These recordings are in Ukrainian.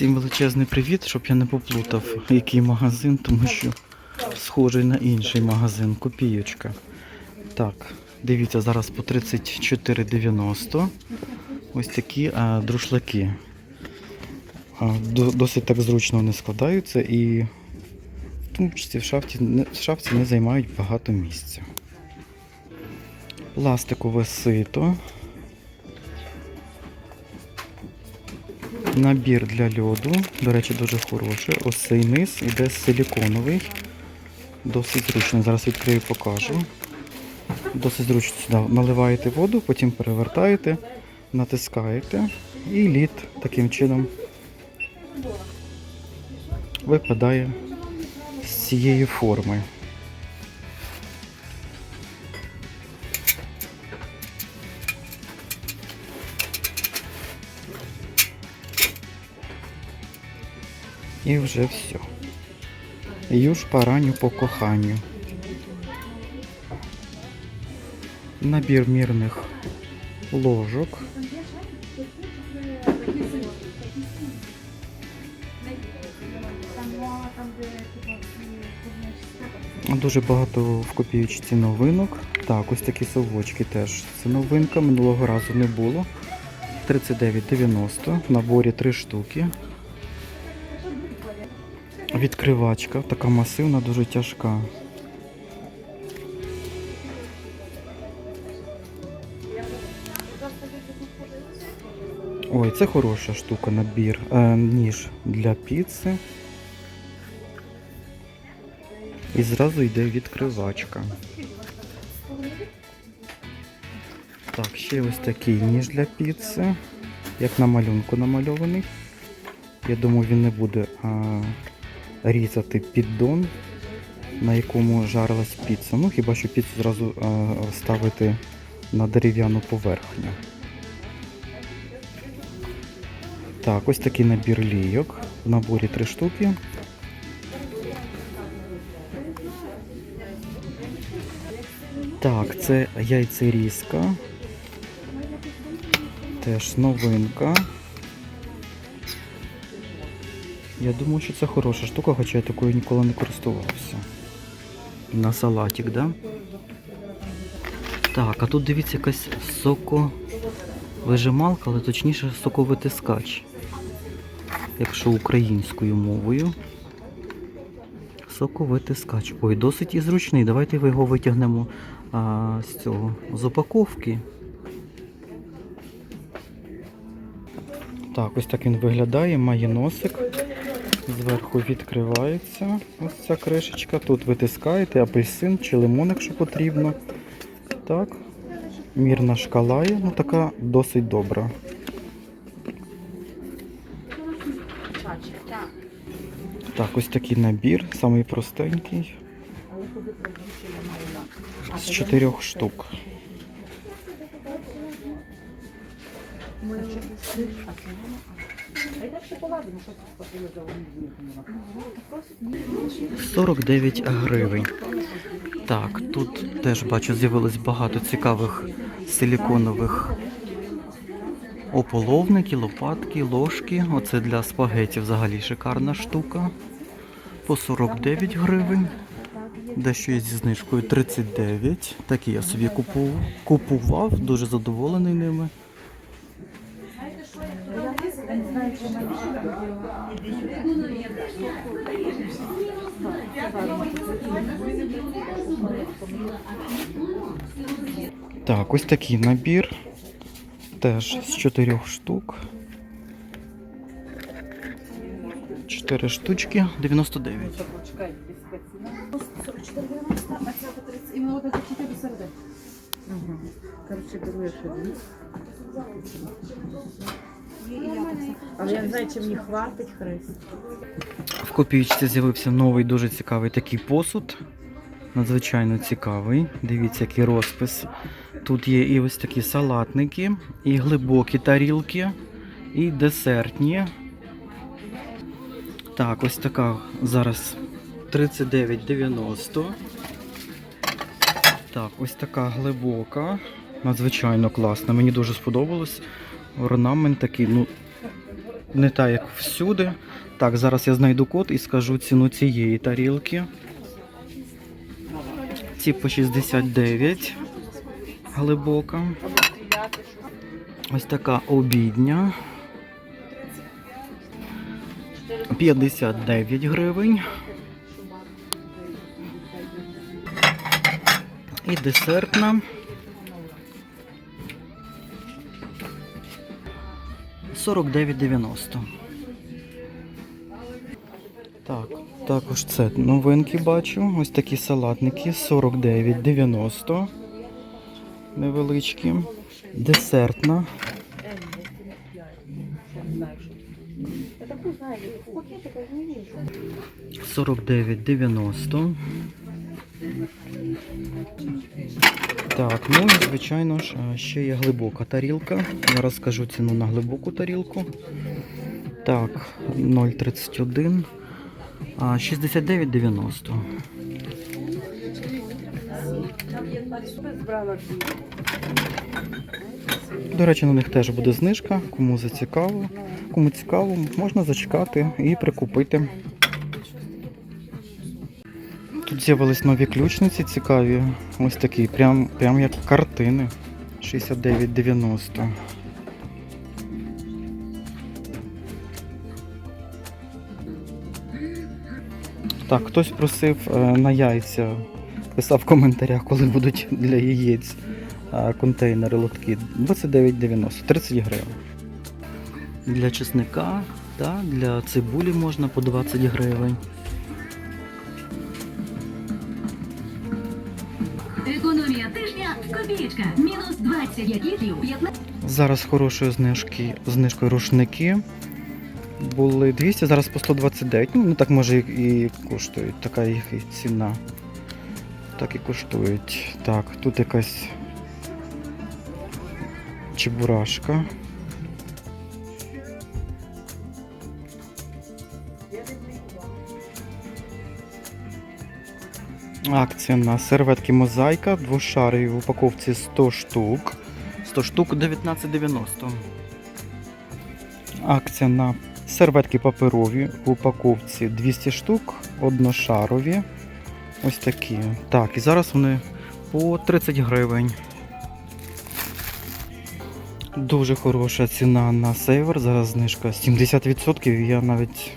Всім величезний привіт, щоб я не поплутав, який магазин, тому що схожий на інший магазин, копійочка. Так, дивіться, зараз по 34,90. Ось такі а, друшлаки. А, до- досить так зручно вони складаються і в тому числі в шафті, в шафці не займають багато місця. Пластикове сито. Набір для льоду, до речі, дуже хороший. Ось цей низ іде силіконовий. Досить зручно. Зараз відкрию покажу. Досить зручно сюди наливаєте воду, потім перевертаєте, натискаєте і лід таким чином випадає з цієї форми. І вже все. Юж пораню по коханню. Набір мірних ложок. Дуже багато в копійочці новинок. Так, ось такі совочки теж. Це новинка, минулого разу не було. 39,90. В наборі 3 штуки. Відкривачка, така масивна, дуже тяжка. Ой, це хороша штука, набір. Е, ніж для піци. І зразу йде відкривачка. Так, ще ось такий ніж для піци, як на малюнку намальований. Я думаю, він не буде а, різати піддон, на якому жарилась піца. Ну, хіба що піцу зразу а, ставити на дерев'яну поверхню. Так, ось такий набір лійок. В наборі три штуки. Так, це яйцерізка. Теж новинка. Я думаю, що це хороша штука, хоча я такою ніколи не користувався. На салатик, да? Так, а тут дивіться якась соковижималка, але точніше соковитискач. Якщо українською мовою. Соковитискач. Ой, досить і зручний. Давайте його витягнемо а, з цього з упаковки. Так, ось так він виглядає, має носик. Зверху відкривається ось ця кришечка. Тут витискаєте апельсин чи лимон, якщо потрібно. Так, мірна шкала є, ну така досить добра. Так, ось такий набір, самий простенький. З чотирьох штук. Ми 49 гривень. Так, тут теж бачу, з'явилось багато цікавих силіконових ополовники, лопатки, ложки. Оце для спагеті взагалі шикарна штука. По 49 гривень. Дещо є зі знижкою 39. Такі я собі купував, дуже задоволений ними. Так, ось такий набір. Теж з чотирьох штук. Чотири штучки, 99. 44,90, а ця по 30. Іменно от це 4 середи. Ага. Коротше, беру я. Але я не знаю, чи мені хватить хрест. В копійці з'явився новий дуже цікавий такий посуд. Надзвичайно цікавий. Дивіться, який розпис. Тут є і ось такі салатники, і глибокі тарілки, і десертні. Так, ось така зараз 39,90. Так, ось така глибока. Надзвичайно класна. Мені дуже сподобалось. Орнамент такий, ну, не та, як всюди. Так, зараз я знайду код і скажу ціну цієї тарілки. Ці по 69 глибока. Ось така обідня. 59 гривень. І десертна. 49,90. Так, також це новинки бачу. Ось такі салатники 49,90. Невеличкі. Десертна. Сорок дев'ять дев'яносто. Так, ну і звичайно ж ще є глибока тарілка. Я розкажу ціну на глибоку тарілку. Так, 0,31. А 69,90. До речі, на них теж буде знижка. Кому зацікаво, кому цікаво, можна зачекати і прикупити. З'явились нові ключниці цікаві. Ось такі, прям, прям як картини. 69,90. Так, хтось просив е, на яйця, писав в коментарях, коли будуть для яєць е, контейнери лотки. 29,90, 30 гривень. Для чесника, та, для цибулі можна по 20 гривень. Зараз хорошої знижки, знижкою рушники. Були 200, зараз по 129. Ну, так може і коштують. Така їх і ціна. Так і коштують. Так, тут якась чебурашка. Акція на серветки мозаїка, двошарові в упаковці 100 штук. 100 штук 19,90. Акція на серветки паперові в упаковці 200 штук, одношарові. Ось такі. Так, і зараз вони по 30 гривень. Дуже хороша ціна на сейвер. Зараз знижка 70%. Я навіть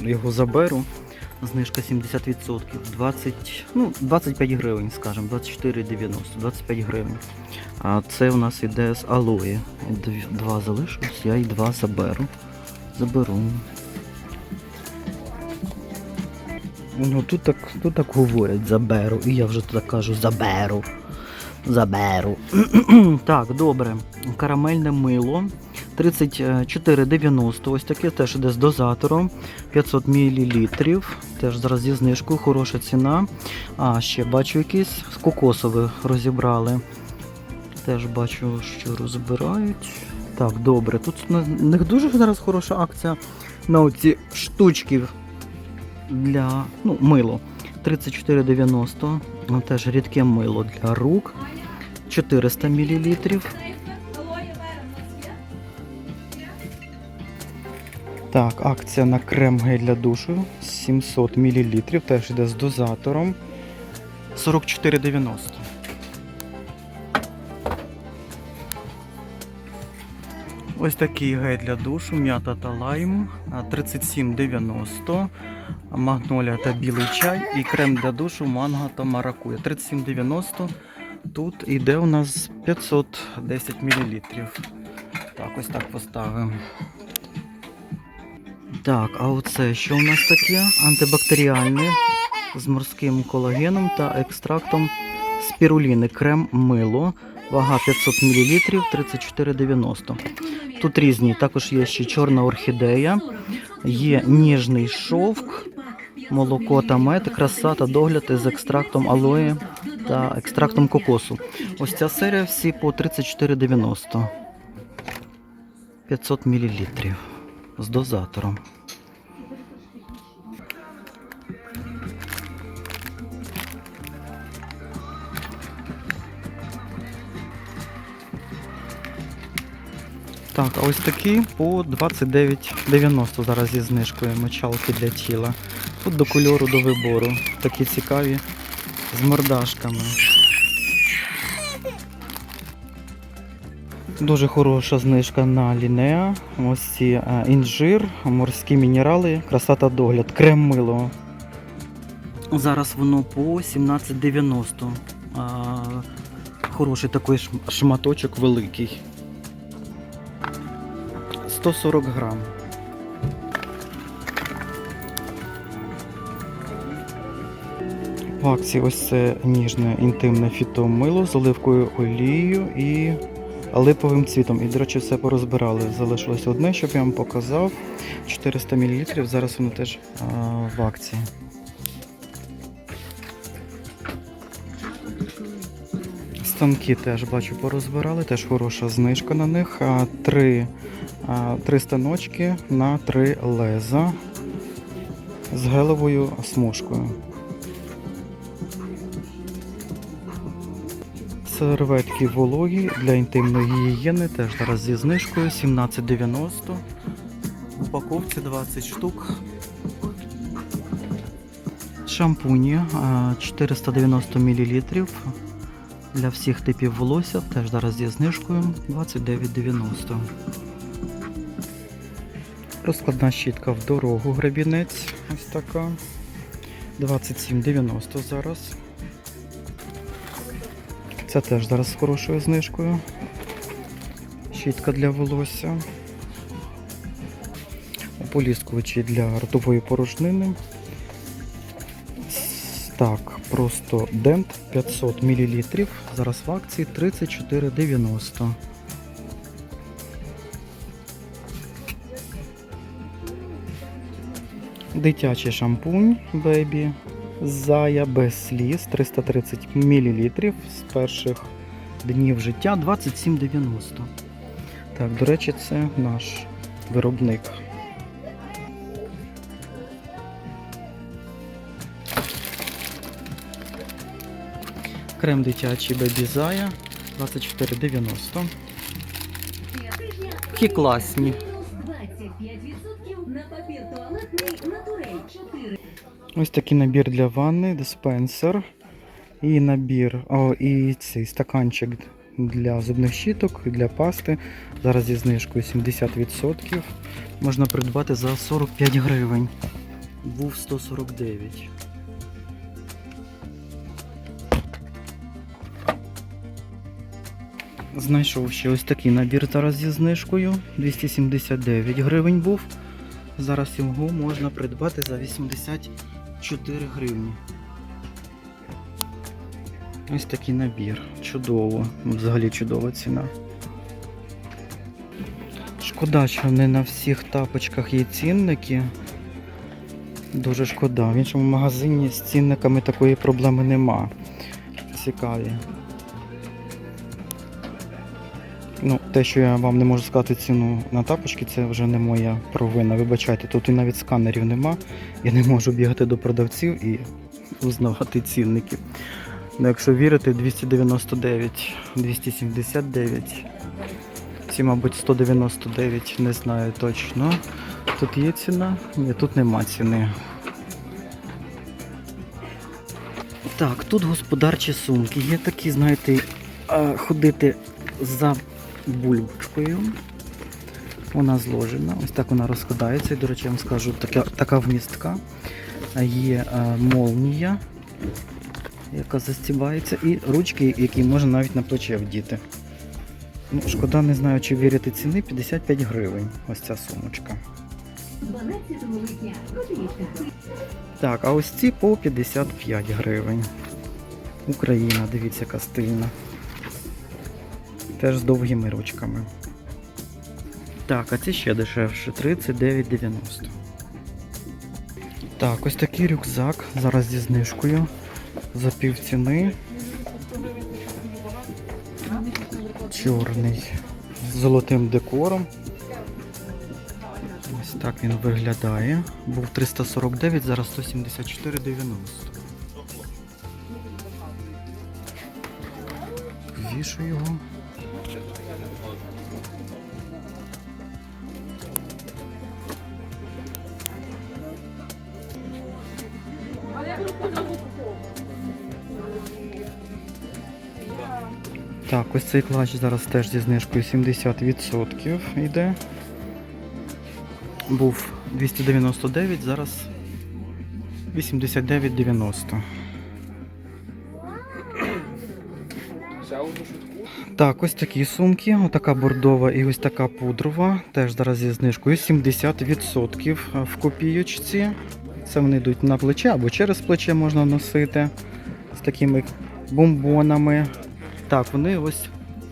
його заберу. Знижка 70%. 20, ну, 25 гривень, скажімо, 24,90, 25 гривень. А це у нас іде з алої. Два залишилось, я і два заберу. Заберу. Ну тут так, тут так говорять, заберу. І я вже так кажу, заберу. Заберу. так, добре. Карамельне мило. 34,90. Ось таке теж іде з дозатором. 500 мл. Теж зараз зі знижкою, хороша ціна. А, ще бачу якісь з кокосових розібрали. Теж бачу, що розбирають. Так, добре. Тут на них дуже зараз хороша акція на оці штучки для ну, мило. 34,90. Ну, Теж рідке мило для рук. 400 мл. Так, акція на крем гель для душу 700 мл. Теж йде з дозатором. 44,90. Ось такий гель для душу, м'ята та лайм 37,90. Магнолія та білий чай і крем для душу манго та маракуя. 37,90. Тут іде у нас 510 мл. Так, ось так поставимо. Так, а оце що у нас таке? Антибактеріальне з морським колагеном та екстрактом спіруліни. Крем мило. Вага 500 мл 34,90. Тут різні. Також є ще чорна орхідея, є ніжний шовк, молоко та мед, краса та догляд із екстрактом алої та екстрактом кокосу. Ось ця серія всі по 34,90. 500 мл з дозатором. Так, а ось такі по 29,90 зараз зі знижкою мочалки для тіла. Тут до кольору, до вибору. Такі цікаві з мордашками. Дуже хороша знижка на лінеа. Ось ці е, інжир, морські мінерали, краса та догляд, крем мило. Зараз воно по 17,90. Хороший такий шматочок великий. 140 грам. В акції ось це ніжне інтимне фітомило з оливкою олією і липовим цвітом. І, до речі, все порозбирали. Залишилось одне, щоб я вам показав. 400 мл. Зараз воно теж а, в акції. Станки теж бачу порозбирали, теж хороша знижка на них. Три, три станочки на три леза з гелевою смужкою. Серветки вологі для інтимної гігієни теж зараз зі знижкою 17,90. В упаковці 20 штук. Шампуні 490 мл для всіх типів волосся, теж зараз зі знижкою 29,90. Розкладна щітка в дорогу грабінець. Ось така. 27,90 зараз. Це теж зараз з хорошою знижкою. Щітка для волосся. Ополіскувачі для ротової порожнини. Так, просто дент 500 мл. Зараз в акції 34,90. Дитячий шампунь Baby Зая без сліз 330 мл з перших днів життя 27,90. Так, до речі, це наш виробник. Крем дитячий Baby Зая 24,90. Які класні. 25% на папір туалетний натурель 4. Ось такий набір для ванни, диспенсер. І набір, о, і цей стаканчик для зубних щіток, для пасти. Зараз зі знижкою 70%. Можна придбати за 45 гривень. Був 149. Знайшов ще ось такий набір зараз зі знижкою. 279 гривень був. Зараз його можна придбати за 84 гривні. Ось такий набір. Чудово. Взагалі чудова ціна. Шкода, що не на всіх тапочках є цінники. Дуже шкода. В іншому магазині з цінниками такої проблеми нема. Цікаві. Ну, те, що я вам не можу сказати ціну на тапочки, це вже не моя провина. Вибачайте, тут і навіть сканерів нема. Я не можу бігати до продавців і узнавати цінники. Ну, якщо вірити, 299, 279. Ці, мабуть, 199, не знаю точно. Тут є ціна? Ні, тут нема ціни. Так, тут господарчі сумки. Є такі, знаєте, ходити за бульбочкою. Вона зложена. Ось так вона розкладається. І, до речі, я вам скажу, така, така вмістка. Є а, молнія, яка застібається, і ручки, які можна навіть на плече вдіти. Ну, шкода, не знаю, чи вірити ціни 55 гривень. Ось ця сумочка. 12 липня. Копійка. Так, а ось ці по 55 гривень. Україна, дивіться, яка стильна. Теж з довгими ручками. Так, а ці ще дешевше 39,90. Так, ось такий рюкзак. Зараз зі знижкою. За пів ціни. Чорний. З золотим декором. Ось так він виглядає. Був 349, зараз 174,90. Вішу його. Так, ось цей клач зараз теж зі знижкою 70% йде. Був 299, зараз 89,90. Так, ось такі сумки, отака бордова і ось така пудрова. Теж зараз зі знижкою 70% в копійочці. Це вони йдуть на плече або через плече можна носити з такими бомбонами. Так, вони ось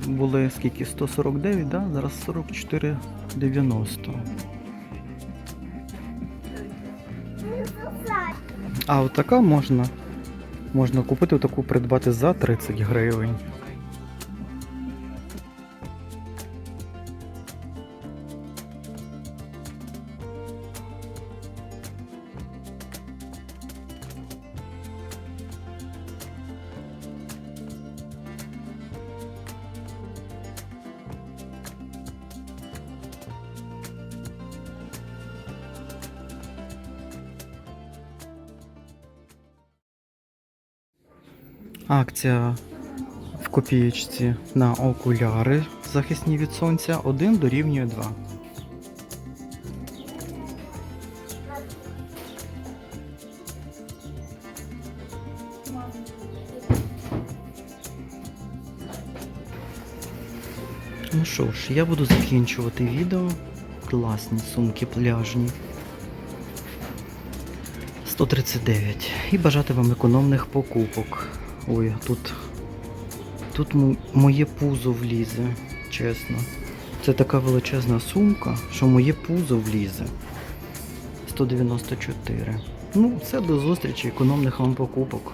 були скільки? 149, да? зараз 44,90. А отака така можна, можна купити таку придбати за 30 гривень. Акція в копієчці на окуляри захисні від сонця 1 дорівнює 2. Ну що ж, я буду закінчувати відео. Класні сумки пляжні. 139. І бажати вам економних покупок. Ой, тут. Тут моє пузо влізе, чесно. Це така величезна сумка, що моє пузо влізе. 194. Ну, все до зустрічі, економних вам покупок.